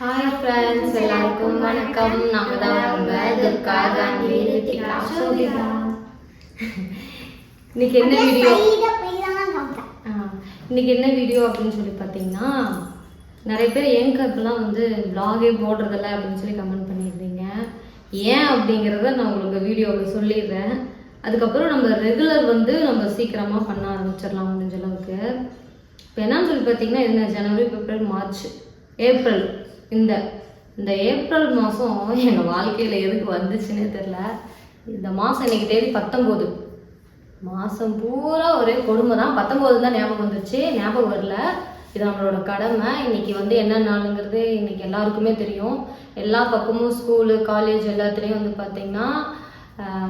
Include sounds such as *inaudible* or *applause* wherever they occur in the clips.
Hi friends எல்லாருக்கும் வணக்கம். நாங்க தான் உங்க துர்கா காந்தி ரித்திகா சோபிகா இன்னைக்கு என்ன வீடியோ இன்னைக்கு என்ன வீடியோ அப்படின்னு சொல்லி பார்த்தீங்கன்னா நிறைய பேர் ஏன் இப்பெல்லாம் வந்து vlog-ஏ போடுறதில்ல அப்படின்னு சொல்லி கமெண்ட் பண்ணியிருந்தீங்க. ஏன் அப்படிங்கிறத நான் உங்களுக்கு வீடியோவில் சொல்லிடுறேன். அதுக்கப்புறம் நம்ம ரெகுலர் வந்து நம்ம சீக்கிரமாக பண்ண ஆரம்பிச்சிடலாம் முடிஞ்ச அளவுக்கு. இப்போ என்னன்னு சொல்லி பார்த்தீங்கன்னா என்ன ஜனவரி பிப்ரவரி மார்ச் ஏப்ரல் இந்த இந்த ஏப்ரல் மாதம் எங்கள் வாழ்க்கையில் எதுக்கு வந்துச்சுன்னே தெரில இந்த மாதம் இன்னைக்கு தேதி பத்தொம்போது. மாதம் பூரா ஒரே கொடுமை தான். பத்தொம்போது தான் ஞாபகம் வந்துச்சு ஞாபகம் வரல. இது நம்மளோட கடமை. இன்னைக்கு வந்து என்ன நாளுங்கிறது இன்னைக்கு எல்லாருக்குமே தெரியும். எல்லா பக்கமும் ஸ்கூலு காலேஜ் எல்லாத்துலேயும் வந்து பார்த்திங்கன்னா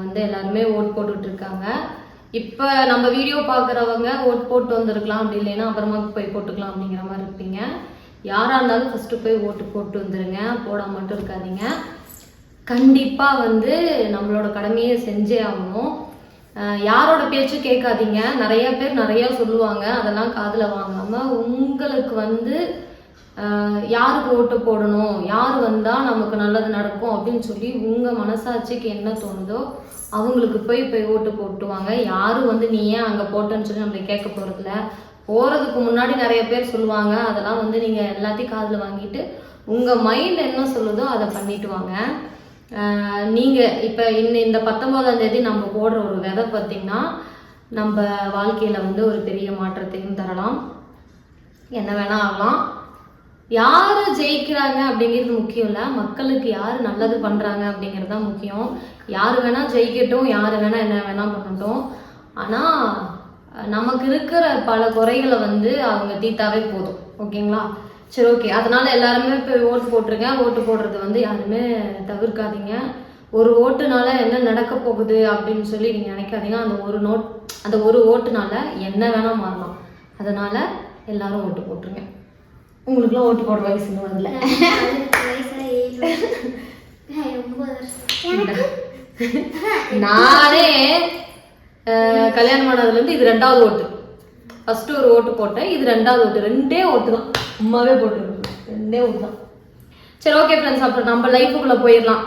வந்து எல்லாருமே ஓட் போட்டுட்ருக்காங்க. இப்போ நம்ம வீடியோ பார்க்குறவங்க ஓட் போட்டு வந்திருக்கலாம் அப்படி இல்லைன்னா அப்புறமா போய் போட்டுக்கலாம் அப்படிங்கிற மாதிரி இருப்பீங்க. யாராக இருந்தாலும் ஃபஸ்ட்டு போய் ஓட்டு போட்டு வந்துடுங்க போட மட்டும் இருக்காதீங்க. கண்டிப்பாக வந்து நம்மளோட கடமையை செஞ்சே ஆகணும். யாரோட பேச்சும் கேட்காதீங்க. நிறைய பேர் நிறையா சொல்லுவாங்க. அதெல்லாம் காதில் வாங்காமல் உங்களுக்கு வந்து யாருக்கு ஓட்டு போடணும்? யார் வந்தால் நமக்கு நல்லது நடக்கும் அப்படின்னு சொல்லி உங்கள் மனசாட்சிக்கு என்ன தோணுதோ அவங்களுக்கு போய் போய் ஓட்டு போட்டுவாங்க. யாரும் வந்து நீ ஏன் அங்கே போட்டேன்னு சொல்லி நம்மளை கேட்க போகிறதில்ல போகிறதுக்கு முன்னாடி நிறைய பேர் சொல்லுவாங்க. அதெல்லாம் வந்து நீங்கள் எல்லாத்தையும் காதில் வாங்கிட்டு உங்கள் மைண்ட் என்ன சொல்லுதோ அதை பண்ணிட்டு வாங்க. நீங்கள் இப்போ இப்ப இன்ன இந்த பத்தொம்போதாம் தேதி நம்ம போடுற ஒரு விதை பார்த்தீங்கன்னா நம்ம வாழ்க்கையில் வந்து ஒரு பெரிய மாற்றத்தையும் தரலாம். என்ன வேணால் ஆகலாம். யார் ஜெயிக்கிறாங்க அப்படிங்கிறது முக்கியம் இல்லை. மக்களுக்கு யார் நல்லது பண்ணுறாங்க அப்படிங்கிறது தான் முக்கியம். யார் வேணால் ஜெயிக்கட்டும் யார் வேணால் என்ன வேணால் பண்ணட்டும். ஆனால் நமக்கு இருக்கிற பல குறைகளை வந்து அவங்க தீத்தாவே போதும். ஓகேங்களா? சரி ஓகே. அதனால எல்லாருமே போய் ஓட்டு போட்டுருங்க. ஓட்டு போடுறது வந்து யாருமே தவிர்க்காதீங்க. ஒரு ஓட்டுனால என்ன நடக்க போகுது அப்படின்னு சொல்லி நீங்கள் நினைக்காதீங்க. அந்த ஒரு நோட் அந்த ஒரு ஓட்டுனால என்ன வேணா மாறலாம். அதனால எல்லாரும் ஓட்டு போட்டுருங்க. உங்களுக்குலாம் ஓட்டு போடுற வயசு இன்னும் வரல. நானே கல்யாணம் ஆனதுலேருந்து இது ரெண்டாவது ஓட்டு. ஃபஸ்ட்டு ஒரு ஓட்டு போட்டேன். இது ரெண்டாவது ஓட்டு. ரெண்டே ஓட்டு தான். சும்மாவே போட்டுருக்கேன் ரெண்டே ஓட்டு தான். சரி ஓகே ஃப்ரெண்ட்ஸ் அப்புறம் நம்ம லைஃபுக்குள்ளே போயிடலாம்.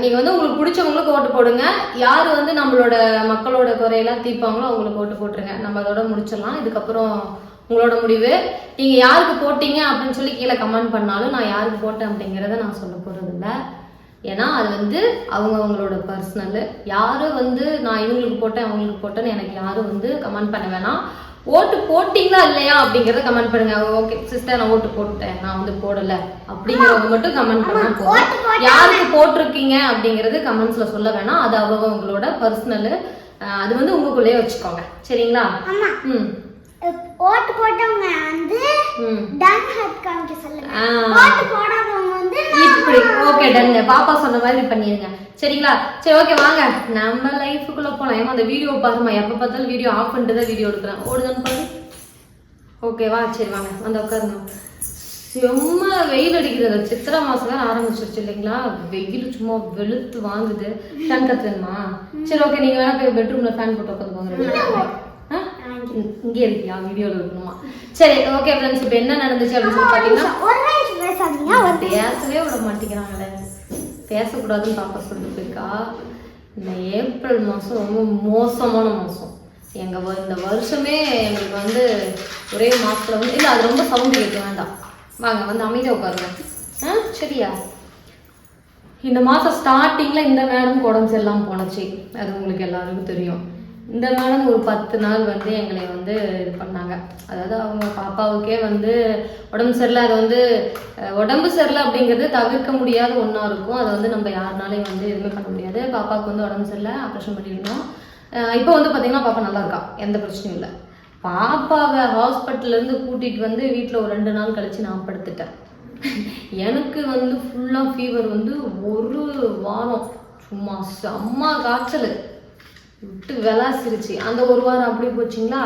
நீங்கள் வந்து உங்களுக்கு பிடிச்சவங்களுக்கு ஓட்டு போடுங்க. யார் வந்து நம்மளோட மக்களோட குறையெல்லாம் தீர்ப்பாங்களோ அவங்களுக்கு ஓட்டு போட்டுருங்க. நம்ம அதோட முடிச்சிடலாம். இதுக்கப்புறம் உங்களோட முடிவு. நீங்கள் யாருக்கு போட்டீங்க அப்படின்னு சொல்லி கீழே கமெண்ட் பண்ணாலும் நான் யாருக்கு போட்டேன் அப்படிங்கிறத நான் சொல்ல போறது ஏன்னா அது வந்து அவங்க அவங்களோட பர்சனல் யாரும் வந்து நான் இவங்களுக்கு போட்டேன் அவங்களுக்கு போட்டேன்னு எனக்கு யாரும் வந்து கமெண்ட் பண்ண வேணாம். ஓட்டு போட்டீங்களா இல்லையா அப்படிங்கறத கமெண்ட் பண்ணுங்க. ஓகே சிஸ்டர் நான் ஓட்டு போட்டேன் நான் வந்து போடல. அப்படிங்கறவங்க மட்டும் கமெண்ட் பண்ணா போதும். யாருக்கு போட்டிருக்கீங்க அப்படிங்கிறது கமெண்ட்ஸ்ல சொல்ல வேணாம். அது அவங்க உங்களோட பர்சனல் அது வந்து உங்களுக்குள்ளேயே வச்சுக்கோங்க. சரிங்களா? ம். ஓட்டு போட்டவங்க வந்து ம். டன் ஹட் காமிக்க சொல்லுங்க. ஓட்டு போடாதவங்க இப்படி. ஓகே டன்ங்க பாப்பா சொன்ன மாதிரி பண்ணிருங்க. சரிங்களா? சரி ஓகே வாங்க. நம்ம லைஃபுக்குள்ள போலாம். ஏமா அந்த வீடியோ பாருமா எப்ப பார்த்தாலும் வீடியோ ஆஃப் பண்ணிட்டு தான் வீடியோ எடுக்கிறேன். ஓடுதான்னு பாரு. ஓகேவா சரி வாங்க. வந்து உட்காருங்க செம்ம வெயில் அடிக்குது. அந்த சித்திரை மாசம் வேற ஆரம்பிச்சிருச்சு இல்லைங்களா? வெயில் சும்மா வெளுத்து வாங்குது. ஃபேன் கத்துமா சரி ஓகே நீங்க வேணா போய் பெட்ரூம்ல ஃபேன் போட்டு உட்காந்துக்கோங்க? இங்க- இருக்கியா? வீடியோல இருக்கணுமா. சரி ஓகே ஃப்ரெண்ட்ஸ் இப்போ என்ன நடந்துச்சு அப்படின்னு சொல்லி பார்த்தீங்கன்னா பேசாதீங்க பேசவே விட மாட்டேங்கிறாங்களே. பேசக்கூடாதுன்னு பாப்பா சொல்லிட்டு போயிருக்கா இந்த ஏப்ரல் மாதம் ரொம்ப மோசமான மாதம் எங்கள் வ- இந்த வருஷமே எங்களுக்கு வந்து ஒரே மாதத்தில் வந்து இல்லை அது ரொம்ப சவுண்டு கேட்க வேண்டாம். வாங்க வந்து அமைதியாக உட்காருங்க. ஆ சரியா? இந்த மாதம் ஸ்டார்டிங்கில் இந்த மேடம் உடம்பு சரியில்லாமல் போனச்சு அது உங்களுக்கு எல்லாருக்கும் தெரியும். இந்த மேடம் ஒரு பத்து நாள் வந்து எங்களை வந்து இது பண்ணாங்க. அதாவது அவங்க பாப்பாவுக்கே வந்து உடம்பு சரியில்லை. அது வந்து உடம்பு சரியில்லை அப்படிங்கிறது தவிர்க்க முடியாத ஒன்றா இருக்கும். அதை வந்து நம்ம யாருனாலையும் வந்து எதுவுமே பண்ண முடியாது. பாப்பாவுக்கு வந்து உடம்பு சரியில்லை. ஆப்ரேஷன் பண்ணியிருந்தோம். இப்போ வந்து பார்த்தீங்கன்னா பாப்பா நல்லா இருக்கா? எந்த பிரச்சனையும் இல்லை. பாப்பாவை ஹாஸ்பிட்டல்லேருந்து கூட்டிகிட்டு வந்து வீட்டில் ஒரு ரெண்டு நாள் கழித்து நான் படுத்துட்டேன். எனக்கு வந்து ஃபுல்லாக ஃபீவர் வந்து ஒரு வாரம். சும்மா செம்ம காய்ச்சல். விட்டு விளாசிருச்சு அந்த ஒரு வாரம் அப்படியே போச்சுங்களா?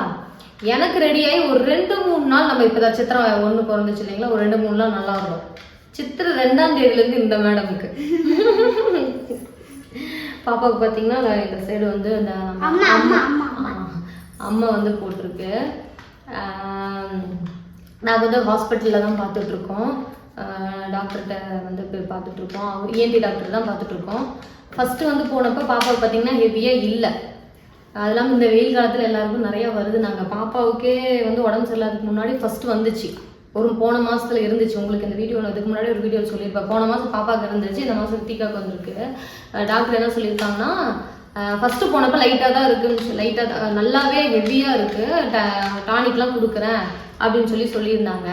எனக்கு ரெடியாகி ஒரு ரெண்டு மூணு நாள் நம்ம இப்போ தான் சித்திரை ஒன்று பிறந்துச்சு இல்லைங்களா? ஒரு ரெண்டு மூணு நாள் நல்லா இருக்கும் சித்திரை ரெண்டாம் தேதியிலேருந்து இந்த மேடமுக்கு. பாப்பாவுக்கு பார்த்தீங்கன்னா நான் இந்த சைடு வந்து அந்த அம்மா, வந்து போட்டிருக்கு. நாங்கள் வந்து ஹாஸ்பிட்டலில் தான் பார்த்துட்டு இருக்கோம். டாக்டர்கிட்ட வந்து போய் பார்த்துட்ருக்கோம். அவர் இஎன்டி டாக்டர் தான் பார்த்துட்ருக்கோம். ஃபஸ்ட்டு வந்து போனப்போ பாப்பாவுக்கு பார்த்தீங்கன்னா ஹெவியாக இல்லை. அது இல்லாமல் இந்த வெயில் காலத்தில் எல்லாருக்கும் நிறையா வருது. நாங்கள் பாப்பாவுக்கே வந்து உடம்பு சரியில்லாததுக்கு முன்னாடி ஃபஸ்ட்டு வந்துச்சு. ஒரு போன மாதத்தில் இருந்துச்சு. உங்களுக்கு இந்த வீடியோ இதுக்கு முன்னாடி ஒரு வீடியோ சொல்லியிருப்பேன். போன மாதம் பாப்பாவுக்கு இருந்துச்சு. இந்த மாதம் தீக்காக்கு வந்திருக்கு. டாக்டர் என்ன சொல்லியிருக்காங்கன்னா ஃபஸ்ட்டு போனப்போ லைட்டாக தான் இருக்குன்னு லைட்டாக தான் நல்லாவே ஹெவியாக இருக்குது டானிக்லாம் கொடுக்குறேன் அப்படின்னு சொல்லி சொல்லியிருந்தாங்க.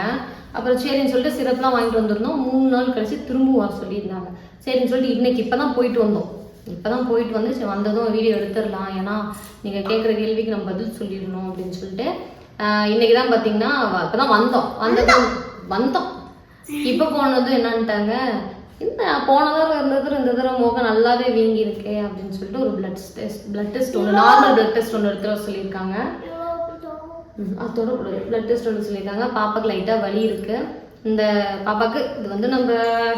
அப்புறம் சரின்னு சொல்லிட்டு சிரப்லாம் வாங்கிட்டு வந்திருந்தோம். மூணு நாள் கழிச்சு திரும்பவும் வர சொல்லியிருந்தாங்க. சரின்னு சொல்லிட்டு இன்னைக்கு இப்போ தான் போயிட்டு வந்தோம். இப்போ தான் போயிட்டு வந்து சரி வந்ததும் வீடியோ எடுத்துடலாம். ஏன்னா நீங்கள் கேட்குற கேள்விக்கு நம்ம பதில் சொல்லிடணும் அப்படின்னு சொல்லிட்டு இன்னைக்கு தான் பார்த்தீங்கன்னா இப்போ தான் வந்தோம். வந்ததும் வந்தோம். இப்போ போனதும் என்னன்ட்டாங்க இந்த போன தடவை இருந்த தடவை இந்த தடவை முகம் நல்லாவே வீங்கி இருக்கே அப்படின்னு சொல்லிட்டு ஒரு பிளட் டெஸ்ட் பிளட் டெஸ்ட் ஒன்று நார்மல் பிளட் டெஸ்ட் ஒன்று எடுத்துகிட்டு வர சொல்லியிருக்காங்க. அதோட அது பிளட் டெஸ்ட் ஒன்று சொல்லியிருக்காங்க. பாப்பாக்கு லைட்டாக வலி இருக்குது இந்த பாப்பாக்கு இது வந்து நம்ம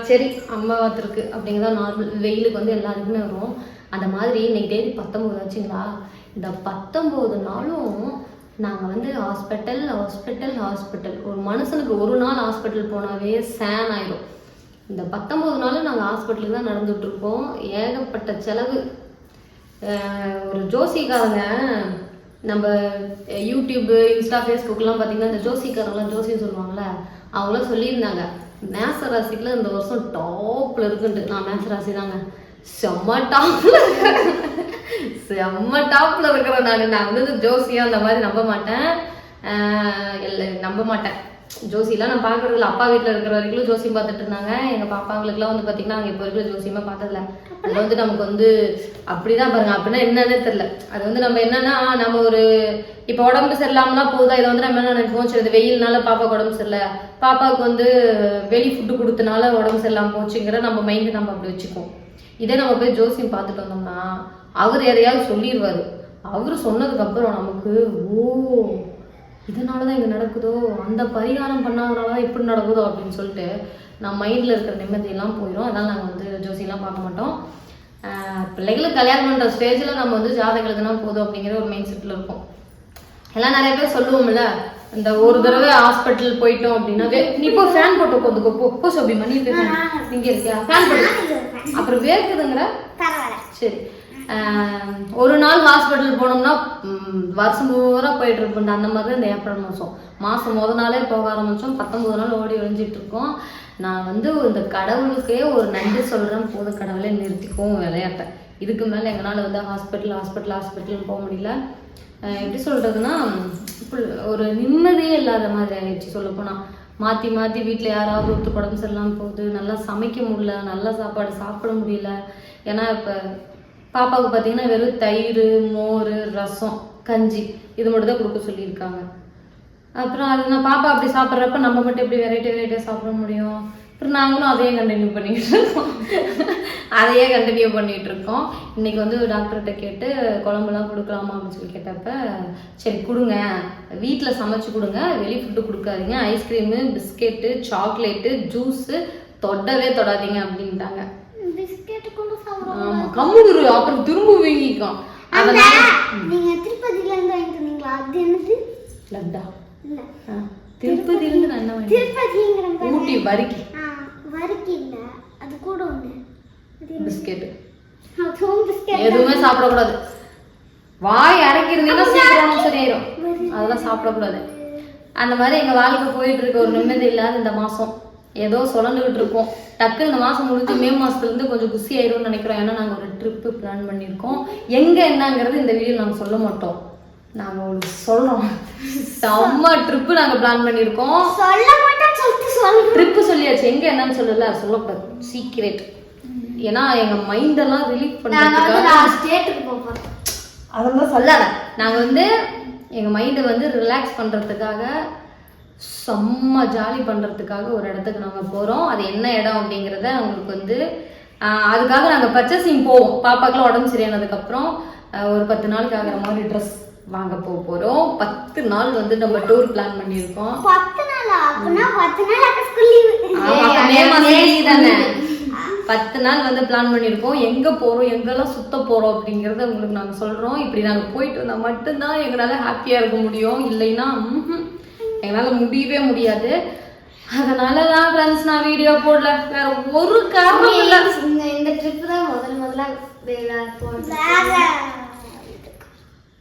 சரி அம்மா வாத்திருக்கு அப்படிங்கிறதா நார்மல் வெயிலுக்கு வந்து எல்லாருக்குமே வரும். அந்த மாதிரி இன்னைக்கு தேதி பத்தொம்போது ஆச்சுங்களா? இந்த பத்தொம்போது நாளும் நாங்கள் வந்து ஹாஸ்பிட்டல் ஹாஸ்பிட்டல் ஹாஸ்பிட்டல் ஒரு மனுஷனுக்கு ஒரு நாள் ஹாஸ்பிட்டல் போனாவே சேன் ஆயிடும் இந்த பத்தொம்போது நாளும் நாங்கள் ஹாஸ்பிட்டலுக்கு தான் நடந்துகிட்ருக்கோம் ஏகப்பட்ட செலவு. ஒரு ஜோசிக்காரங்க நம்ம யூடியூப்பு இன்ஸ்டா ஃபேஸ்புக்லாம் பார்த்தீங்கன்னா இந்த ஜோசிக்காரங்களாம் ஜோசியம் சொல்லுவாங்கள்ல அவங்களாம் சொல்லியிருந்தாங்க. மேச ராசிக்கில் இந்த வருஷம் டாப்பில் இருக்குன்ட்டு. நான் மேச ராசி தாங்க செம்ம டாப்பில் செம்ம டாப்பில் இருக்கிறேன் நான். நான் வந்து ஜோசியாக அந்த மாதிரி நம்ப மாட்டேன். இல்லை நம்ப மாட்டேன். ஜோசியெல்லாம் நான் பார்க்கறது அப்பா வீட்டில் இருக்கிற வரைக்கும் ஜோசியம் பார்த்துட்டு இருந்தாங்க. எங்கள் பாப்பாங்களுக்குலாம் வந்து பார்த்தீங்கன்னா நாங்கள் இப்போ வரைக்கும் ஜோசியமே பார்த்ததில்ல. அது வந்து நமக்கு வந்து அப்படிதான் பாருங்க. அப்படின்னா என்னன்னே தெரில அது வந்து நம்ம என்னன்னா நம்ம ஒரு இப்போ உடம்பு சரியில்லாமலாம் போகுதா? இதை வந்து நம்ம என்ன நினைப்போம்? சரி வெயில்னால பாப்பாவுக்கு உடம்பு சரியில்லை. பாப்பாவுக்கு வந்து வெளி ஃபுட்டு கொடுத்தனால உடம்பு சரியில்லாம போச்சுங்கிற நம்ம மைண்டு நம்ம அப்படி வச்சுக்குவோம். இதே நம்ம போய் ஜோசியம் பார்த்துட்டு வந்தோம்னா அவர் எதையாவது சொல்லிடுவாரு அவர் சொன்னதுக்கப்புறம் நமக்கு ஓ இதனால தான் இங்கே நடக்குதோ? அந்த பரிகாரம் பண்ணாதனால தான் இப்படி நடக்குதோ அப்படின்னு சொல்லிட்டு நான் மைண்டில் இருக்கிற நிம்மதியெல்லாம் போயிடும் அதனால் நாங்கள் வந்து ஜோசியெல்லாம் பார்க்க மாட்டோம். பிள்ளைகளுக்கு கல்யாணம் பண்ணுற ஸ்டேஜில் நம்ம வந்து ஜாதகம் எழுதுனா போதும் அப்படிங்கிற ஒரு மைண்ட் செட்டில் இருக்கும் எல்லாம் நிறைய பேர் சொல்லுவோம்ல இந்த ஒரு தடவை ஹாஸ்பிட்டல் போயிட்டோம் அப்படின்னா நீ போ ஃபேன் போட்டு உட்காந்துக்கோ போ போ சோபி மணி இங்க இருக்கியா? ஃபேன் போட்டு அப்புறம் வேர்க்குதுங்கிற? சரி. ஒரு நாள் ஹாஸ்பிட்டல் போனோம்னா வருஷம் பூரா போயிட்டு இருப்போம் அந்த மாதிரி இந்த ஏப்ரல் மாதம் மாதம் முத நாளே போக ஆரம்பித்தோம் பத்தொம்பது நாள் ஓடி ஒழிஞ்சிட்டு இருக்கோம். நான் வந்து இந்த கடவுளுக்கே ஒரு நன்றி சொல்கிறேன் போது கடவுளே நிறுத்திக்கவும் விளையாட்டேன் இதுக்கு மேலே எங்களால் வந்து ஹாஸ்பிட்டல் ஹாஸ்பிட்டல் ஹாஸ்பிட்டல்னு போக முடியல. எப்படி சொல்கிறதுனா ஒரு நிம்மதியே இல்லாத மாதிரி ஆயிடுச்சு சொல்லப்போனால் மாற்றி மாற்றி வீட்டில் யாராவது ஒருத்தர் உடம்பு சரியில்லாமல் போகுது நல்லா சமைக்க முடியல நல்லா சாப்பாடு சாப்பிட முடியல. ஏன்னா இப்போ பாப்பாவுக்கு பார்த்தீங்கன்னா வெறும் தயிர் மோர் ரசம் கஞ்சி இது மட்டும் தான் கொடுக்க சொல்லியிருக்காங்க. அப்புறம் அது நான் பாப்பா அப்படி சாப்பிட்றப்ப நம்ம மட்டும் எப்படி வெரைட்டி வெரைட்டியாக சாப்பிட முடியும்? அப்புறம் நாங்களும் அதையே கண்டினியூ பண்ணிகிட்டு இருக்கோம். அதையே கண்டினியூ பண்ணிகிட்டு இருக்கோம். இன்னைக்கு வந்து டாக்டர்கிட்ட கேட்டு குழம்புலாம் கொடுக்கலாமா அப்படின்னு சொல்லி கேட்டப்ப சரி கொடுங்க. வீட்டில் சமைச்சு கொடுங்க. வெளி ஃபுட்டு கொடுக்காதீங்க. ஐஸ்கிரீமு பிஸ்கெட்டு சாக்லேட்டு ஜூஸு தொடவே தொடாதீங்க அப்படின்ட்டாங்க. ஆமா கம்முடுரு அப்புறம் திரும்ப வீங்கிக்கும். அதனால நீங்க திருப்பதில இருந்து வாங்கிட்டு வந்தீங்களா? அது என்னது? லட்டா. இல்ல. ஆ, திருப்பதியிலிருந்து நான் என்ன வாங்கினேன்? திருப்பதிங்கிற பாரு. ஊட்டி வரிக்கி. இல்ல. அது கூட ஒண்ணு? பிஸ்கெட் பிஸ்கெட் எதுவுமே சாப்பிடக்கூடாது. வாய் அரைக்கி இருந்தீங்கன்னா சீக்கிரம் சரியாயிரும். அதெல்லாம் சாப்பிடக்கூடாது. அந்த மாதிரி எங்க வாழ்க்கை போயிட்டு இருக்கு ஒரு நிம்மதி இல்லாத இந்த மாசம். ஏதோ சுழந்துகிட்டு இருக்கோம் டக்கு இந்த மாசம் முடிஞ்சு மே மாசத்துல இருந்து கொஞ்சம் குசி ஆயிரும்னு நினைக்கிறோம். ஏன்னா நாங்க ஒரு ட்ரிப்பு பிளான் பண்ணியிருக்கோம். எங்க என்னங்கிறது இந்த வீடியோ நாங்க சொல்ல மாட்டோம். நாங்க உங்களுக்கு சொல்றோம். செம்ம ட்ரிப்பு நாங்க பிளான் பண்ணியிருக்கோம். சொல்ல மாட்டேன்னு சொல்லிட்டு சொல்றேன் ட்ரிப்பு சொல்லியாச்சு. எங்க என்னன்னு சொல்லல. சொல்லக்கூடாது. சீக்ரெட் ஏன்னா எங்க மைண்டெல்லாம் ரிலீஃப் பண்ணுறதுக்காக நான் ஸ்டேட்டுக்கு போக போறோம். அதெல்லாம் சொல்லாத நாங்க வந்து எங்க மைண்டை வந்து ரிலாக்ஸ் பண்றதுக்காக செம்ம ஜாலி பண்றதுக்காக ஒரு இடத்துக்கு நாங்க போறோம். அது என்ன இடம் அப்படிங்கிறத உங்களுக்கு வந்து அதுக்காக நாங்க பர்ச்சேசிங் போவோம். பாப்பாக்கெல்லாம் உடம்பு சரியானதுக்கு அப்புறம் ஆஹ், ஒரு பத்து நாளுக்கு ஆகிற மாதிரி ட்ரெஸ் வாங்க போக போறோம். பத்து நாள் வந்து நம்ம டூர் பிளான் பண்ணியிருக்கோம். பத்து பத்து நாள் வந்து பிளான் பண்ணியிருக்கோம். எங்க போறோம் எங்கெல்லாம் சுத்த போறோம் அப்படிங்கறத உங்களுக்கு நாங்க சொல்றோம். இப்படி நாங்க போயிட்டு வந்தா மட்டும்தான் எங்களால ஹாப்பியா இருக்க முடியும். இல்லைன்னா எங்களால முடியவே முடியாது. அதனால தான் ஃப்ரெண்ட்ஸ் நான் வீடியோ போடல. வேற ஒரு காரணம் இல்ல. இந்த இந்த ட்ரிப் தான் முதல் முதல்ல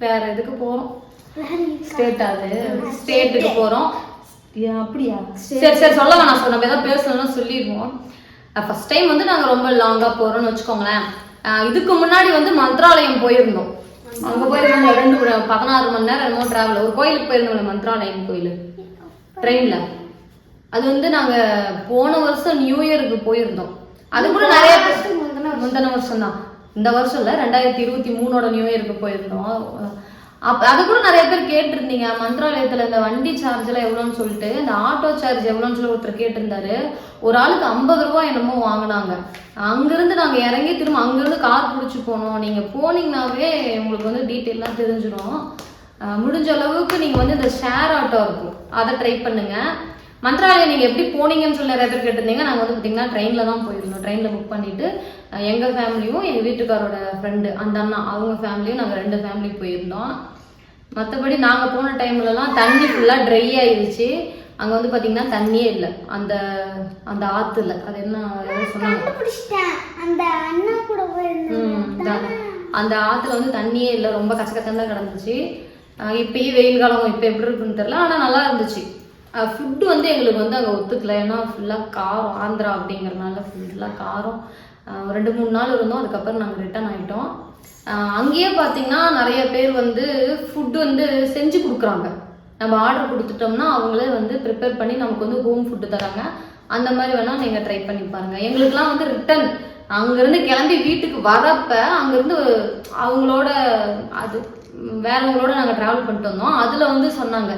வேற எதுக்கு போறோம்? ஸ்டேட் அது. ஸ்டேட்டுக்கு போறோம். அப்படியா? சரி சரி சொல்ல வேணாம். நம்ம ஏதாவது பேசணும்னா சொல்லிடுவோம். ஃபர்ஸ்ட் டைம் வந்து நாங்க ரொம்ப லாங்கா போறோம்னு வச்சுக்கோங்களேன். இதுக்கு முன்னாடி வந்து மந்த்ராலயம் போயிருந்தோம். அங்க போயிருந்தோம் ரெண்டு பதினாறு மணி நேரம் என்னமோ டிராவல் ஒரு கோயிலுக்கு போயிருந்தோம்ல மந்த்ராலயம் கோயில். ட்ரெயின்ல அது வந்து நாங்க போன வருஷம் நியூ இயருக்கு போயிருந்தோம். அது கூட நிறைய பேர் முந்தின வருஷம். தான் இந்த வருஷம் இல்ல ரெண்டாயிரத்தி இருபத்தி மூணோட நியூ இயருக்கு போயிருந்தோம். அப்ப அது கூட நிறைய பேர் கேட்டிருந்தீங்க மந்திராலயத்துல இந்த வண்டி சார்ஜ் எல்லாம் எவ்வளோன்னு சொல்லிட்டு இந்த ஆட்டோ சார்ஜ் எவ்வளோன்னு சொல்லி ஒருத்தர் கேட்டிருந்தாரு. ஒரு ஆளுக்கு ஐம்பது ரூபாய் என்னமோ வாங்கினாங்க. அங்கிருந்து நாங்க இறங்கி திரும்ப அங்கிருந்து கார் பிடிச்சி போனோம். நீங்க போனீங்கன்னாவே உங்களுக்கு வந்து டீட்டெயிலாம் தெரிஞ்சிடும் முடிஞ்ச அளவுக்கு நீங்க வந்து இந்த ஷேர் ஆட்டோ இருக்கும் அதை ட்ரை பண்ணுங்க. மந்த்ராலயம் நீங்க எப்படி போனீங்கன்னு சொல்லி நிறைய பேர் கேட்டிருந்தீங்க. நாங்க வந்து பாத்தீங்கன்னா ட்ரெயின்ல தான் போயிருந்தோம். ட்ரெயின்ல புக் பண்ணிட்டு அஹ் எங்க ஃபேமிலியும் எங்க வீட்டுக்காரோட ஃப்ரெண்டு அந்த அண்ணா அவங்க ஃபேமிலியும் நாங்க ரெண்டு ஃபேமிலி போயிருந்தோம். மற்றபடி நாங்க போன டைம்லலாம் தண்ணி ஃபுல்லா ட்ரை ஆயிருச்சு. அங்க வந்து பாத்தீங்கன்னா தண்ணியே இல்லை. அந்த அந்த ஆத்துல அது என்ன சொன்னாங்க? அந்த அண்ணா கூட. அந்த ஆத்துல வந்து தண்ணியே இல்லை. ரொம்ப கச்சக்கச்சம் தான் கிடந்துச்சு. இப்போயே வெயில் காலம் இப்போ எப்படி இருக்குன்னு தெரில ஆனால் நல்லா இருந்துச்சு. ஃபுட்டு வந்து எங்களுக்கு வந்து அங்கே ஒத்துக்கல. ஏன்னா ஃபுல்லாக காரம் ஆந்திரா அப்படிங்கிறனால ஃபுல்லாக காரம். ரெண்டு மூணு நாள் இருந்தோம். அதுக்கப்புறம் நாங்கள் ரிட்டர்ன் ஆகிட்டோம் அங்கேயே பார்த்தீங்கன்னா நிறைய பேர் வந்து ஃபுட்டு வந்து செஞ்சு கொடுக்குறாங்க. நம்ம ஆர்டர் கொடுத்துட்டோம்னா அவங்களே வந்து ப்ரிப்பேர் பண்ணி நமக்கு வந்து ஹோம் ஃபுட்டு தராங்க. அந்த மாதிரி வேணால் நீங்கள் ட்ரை பண்ணி பாருங்க. எங்களுக்குலாம் வந்து ரிட்டர்ன் அங்கேருந்து கிளம்பி வீட்டுக்கு வரப்ப அங்கேருந்து அவங்களோட அது வேறவங்களோட நாங்கள் ட்ராவல் பண்ணிட்டு வந்தோம். அதில் வந்து சொன்னாங்க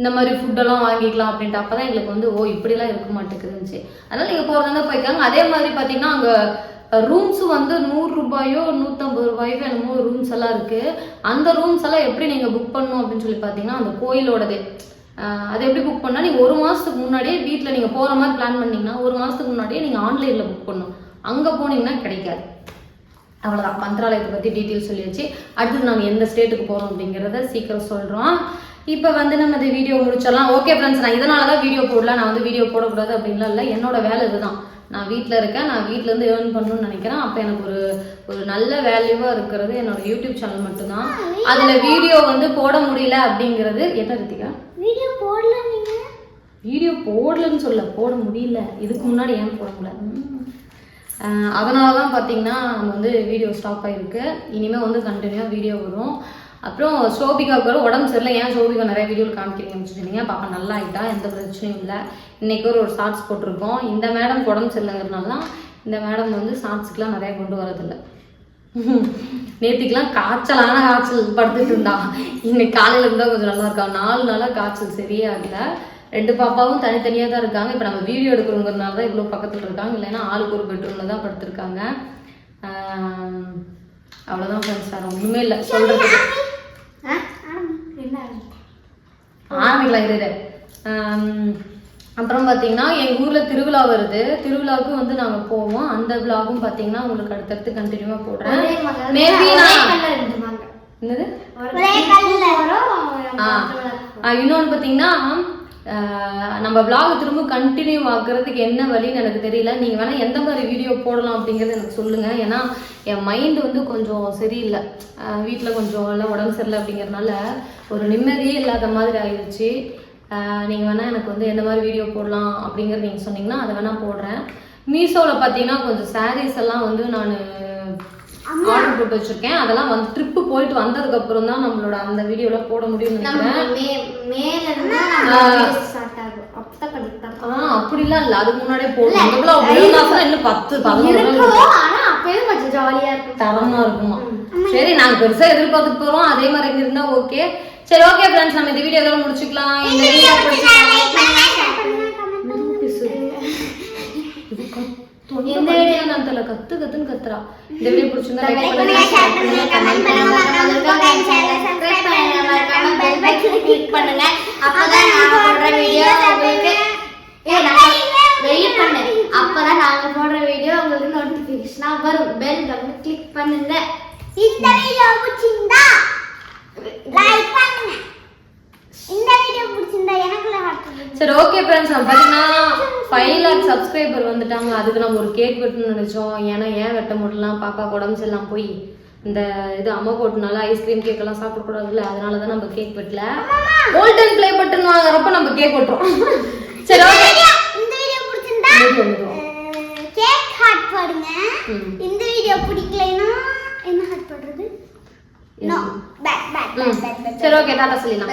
இந்த மாதிரி ஃபுட்டெல்லாம் வாங்கிக்கலாம் அப்படின்ட்டு. அப்போ தான் எங்களுக்கு வந்து ஓ இப்படிலாம் இருக்க மாட்டேங்குதுன்னு அதனால் நீங்கள் போகிறதா போய்க்காங்க. அதே மாதிரி பார்த்தீங்கன்னா அங்கே ரூம்ஸும் வந்து நூறு ரூபாயோ நூற்றம்பது ரூபாயோ என்னமோ ரூம்ஸ் எல்லாம் இருக்குது அந்த ரூம்ஸ் எல்லாம் எப்படி நீங்கள் புக் பண்ணணும் அப்படின்னு சொல்லி பார்த்தீங்கன்னா அந்த கோயிலோடதே. ஆஹ் அது எப்படி புக் பண்ணால் நீங்கள் ஒரு மாதத்துக்கு முன்னாடியே வீட்டில் நீங்கள் போகிற மாதிரி பிளான் பண்ணிங்கன்னா ஒரு மாதத்துக்கு முன்னாடியே நீங்கள் ஆன்லைனில் புக் பண்ணணும். அங்கே போனீங்கன்னா கிடைக்காது. அவ்வளோதான் மந்திராலயத்தை பற்றி டீட்டெயில் சொல்லியாச்சு. அடுத்தது நாங்கள் எந்த ஸ்டேட்டுக்கு போகிறோம் அப்படிங்கிறத சீக்கிரம் சொல்கிறோம் இப்போ வந்து நம்ம இந்த வீடியோ முடிச்சிடலாம். ஓகே ஃப்ரெண்ட்ஸ் நான் இதனால தான் வீடியோ போடல. நான் வந்து வீடியோ போடக்கூடாது அப்படின்லாம் இல்லை. என்னோட வேலை இதுதான். நான் வீட்டில் இருக்கேன். நான் வீட்டிலேருந்து ஏர்ன் பண்ணணும்னு நினைக்கிறேன். அப்போ எனக்கு ஒரு ஒரு நல்ல வேல்யூவாக இருக்கிறது என்னோட யூடியூப் சேனல் மட்டும்தான். அதில் வீடியோ வந்து போட முடியல அப்படிங்கிறது என்ன ரித்திகா? வீடியோ போடல நீங்க? வீடியோ போடலன்னு சொல்ல போட முடியல. இதுக்கு முன்னாடி ஏன் போட முடியல? அதனால தான் பார்த்தீங்கன்னா நம்ம வந்து வீடியோ ஸ்டாப் ஆகிருக்கு இனிமேல் வந்து கண்டினியூவாக வீடியோ வரும். அப்புறம் சோபிகாவுக்கு வரும் உடம்பு சரியில்லை. ஏன் சோபிகா நிறைய வீடியோவில் காமிக்கிறீங்கன்னு அப்படின்னு சொன்னீங்க பாப்பா நல்லா ஆகிட்டா எந்த பிரச்சனையும் இல்லை. இன்றைக்கி ஒரு ஒரு ஷார்ட்ஸ் போட்டிருக்கோம். இந்த மேடம் உடம்பு சரியில்லைங்கிறதுனால தான் இந்த மேடம் வந்து ஷார்ட்ஸுக்கெலாம் நிறைய கொண்டு வரதில்லை. நேற்றுக்கெலாம் காய்ச்சலான காய்ச்சல் படுத்துட்டு இருந்தா. இன்னைக்கு காலையில் இருந்தால் கொஞ்சம் நல்லா இருக்கா? நாலு நாளாக காய்ச்சல் சரியே ஆகல. ரெண்டு பாப்பாவும் தனித்தனியா தான் இருக்காங்க. இப்போ நம்ம வீடியோ எடுக்கிறோங்கிறதுனால தான் இவ்வளோ பக்கத்துல இருக்காங்க. இல்லைன்னா ஆளுக்கு ஒரு பெட்ரூம்ல தான் படுத்திருக்காங்க. ஆஹ் அவ்வளவுதான் ஃப்ரெண்ட்ஸ் வேற ஒண்ணுமே இல்லை? என்ன ஆரம்பிக்கலாம். இரு. ஆம், அப்புறம் பார்த்தீங்கன்னா எங்கள் ஊரில் திருவிழா வருது. திருவிழாவுக்கு வந்து நாங்கள் போவோம். அந்த விழாவும் பார்த்தீங்கன்னா உங்களுக்கு அடுத்தடுத்து கண்டினியூவாக போடுறேன். மேபி நான் என்னது? ஆ இன்னொன்னு பார்த்தீங்கன்னா நம்ம vlog திரும்ப கண்டினியூ ஆக்குறதுக்கு என்ன வழின்னு எனக்கு தெரியல. நீங்கள் வேணால் எந்த மாதிரி வீடியோ போடலாம் அப்படிங்கிறது எனக்கு சொல்லுங்கள் ஏன்னா என் மைண்டு வந்து கொஞ்சம் சரியில்லை. வீட்டில் கொஞ்சம் எல்லாம் உடம்பு சரியில்லை அப்படிங்கிறதுனால ஒரு நிம்மதியே இல்லாத மாதிரி ஆயிடுச்சு நீங்கள் வேணால் எனக்கு வந்து எந்த மாதிரி வீடியோ போடலாம் அப்படிங்கிறது நீங்கள் சொன்னீங்கன்னா அதை வேணால் போடுறேன். மீஷோவில் பார்த்தீங்கன்னா கொஞ்சம் சாரீஸ் எல்லாம் வந்து நான் ஆர்டர் போட்டு வச்சிருக்கேன். அதெல்லாம் வந்து ட்ரிப்பு போயிட்டு வந்ததுக்கு அப்புறம் தான் நம்மளோட அந்த வீடியோல போட முடியும்னு நம்ம நினைக்கிறேன். மே மேல இருந்தா நம்ம ஸ்டார்ட் ஆகும். அப்பதான் கண்டிப்பா ஆ அப்படிலாம் இல்ல. அதுக்கு முன்னாடியே போடும் விழுந்தாதான் இன்னும் பத்து பதினோரு ஜாலியா இருக்கும். தரமா இருக்குமா? சரி நாங்க பெருசா எதிர்பார்த்துட்டு போறோம். அதே மாதிரி இங்க இருந்தா ஓகே சரி ஓகே ஃப்ரெண்ட்ஸ் நம்ம இந்த வீடியோ இதோட முடிச்சுக்கலாம். இந்த வீடியோ *laughs* வீடியோ உங்களுக்கு ஏ வெயிட் பண்ணு. அப்பதான் நாங்க போடுற வீடியோ உங்களுக்கு நோட்டிபிகேஷனா வரும். பெல் பட்டன் கிளிக் பண்ணுங்க. இந்த வீடியோ பிடிச்சிருந்தா லைக் பண்ணுங்க. இந்த வீடியோ பிடிச்சிருந்தா எனக்கு சரி ஓகே ஃப்ரெண்ட்ஸ் நம்ம பார்த்தீங்கன்னா ஃபைவ் லேக் சப்ஸ்கிரைபர் வந்துட்டாங்க. அதுக்கு நம்ம ஒரு கேக் வெட்டணும்னு நினைச்சோம். ஏன்னா ஏன் வெட்ட முடியலாம் பாப்பா உடம்பு சரியில்லாம போய் இந்த இது அம்மா போட்டனால ஐஸ்கிரீம் கேக் எல்லாம் சாப்பிடக்கூடாதுல்ல அதனால தான் நம்ம கேக் வெட்டல. கோல்டன் ப்ளே பட்டன் வாங்குறப்ப நம்ம கேக் வெட்டுறோம். சரி ஓகே இந்த வீடியோ பிடிச்சிருந்தா கேக் ஹார்ட் போடுங்க. இந்த வீடியோ பிடிக்கலைன்னா என்ன ஹார்ட் போடுறது? Mm. சரி ஓகே டாடா சொல்லிடலாம்.